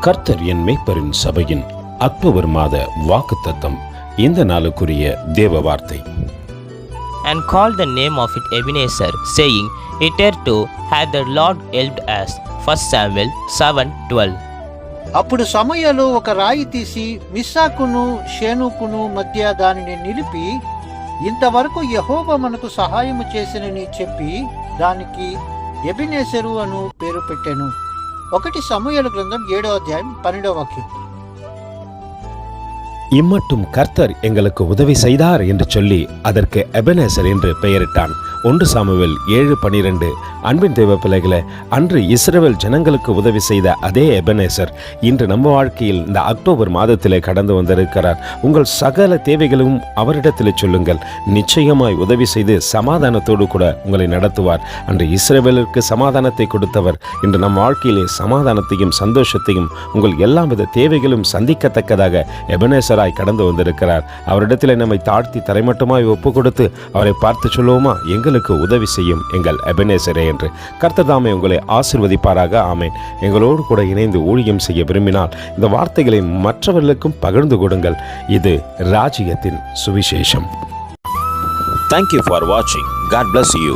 கர்த்தர் என் மேய்ப்பரின் சபையின் அக்டோபர் மாத வாக்குத்தத்தம் இந்த நாளுக்குரிய தேவ வார்த்தை and called the name of it Ebenezer, saying, Hitherto hath the Lord helped us. 1 Samuel 7:12. అప్పుడు సమయలు ఒక రాయి తీసి మిస్సాకును షేనుకును మధ్య దానిని నిలిపి ఇంతవరకు యహోవ మనకు సహాయము చేసినని చెప్పి దానికి ఎబినేసరు అను పేరు పెట్టాను ఒకటి సమయల గ్రంథం ఏడో అధ్యాయం పన్నెండో వాక్యం இம்மட்டும் கர்த்தர் எங்களுக்கு உதவி செய்தார் என்று சொல்லி அதற்கு எபனேசர் என்று பெயரிட்டான் ஒன்று சாமுவேல் ஏழு பனிரெண்டு. அன்பின் தெய்வ பிள்ளைகளை அன்று இஸ்ரவேல் ஜனங்களுக்கு உதவி செய்த அதே எபனேசர் இன்று நம்ம வாழ்க்கையில் இந்த அக்டோபர் மாதத்திலே கடந்து வந்திருக்கிறார். உங்கள் சகல தேவைகளும் அவரிடத்தில் சொல்லுங்கள். நிச்சயமாய் உதவி செய்து சமாதானத்தோடு கூட உங்களை நடத்துவார். அன்று இஸ்ரவேலுக்கு சமாதானத்தை கொடுத்தவர். இன்று நம் வாழ்க்கையிலே சமாதானத்தையும் சந்தோஷத்தையும் உங்கள் எல்லா வித தேவைகளும் சந்திக்கத்தக்கதாக எபனேசராய் கடந்து வந்திருக்கிறார். அவரிடத்தில் நம்மை தாழ்த்தி தரைமட்டமாய் ஒப்பு கொடுத்து அவரை பார்த்து சொல்லுவோமா? எங்க எங்களுக்கு உதவி செய்யும் எங்கள் எபனேசரே என்று கர்த்ததாமே உங்களை ஆசிர்வதிப்பாராக. ஆமேன். எங்களோடு கூட இணைந்து ஊழியம் செய்ய விரும்பினால் இந்த வார்த்தைகளை மற்றவர்களுக்கும் பகிர்ந்து கொடுங்கள். இது ராஜ்யத்தின் சுவிசேஷம். தேங்க்யூ ஃபார் வாட்சிங் காட் பிளஸ் யூ.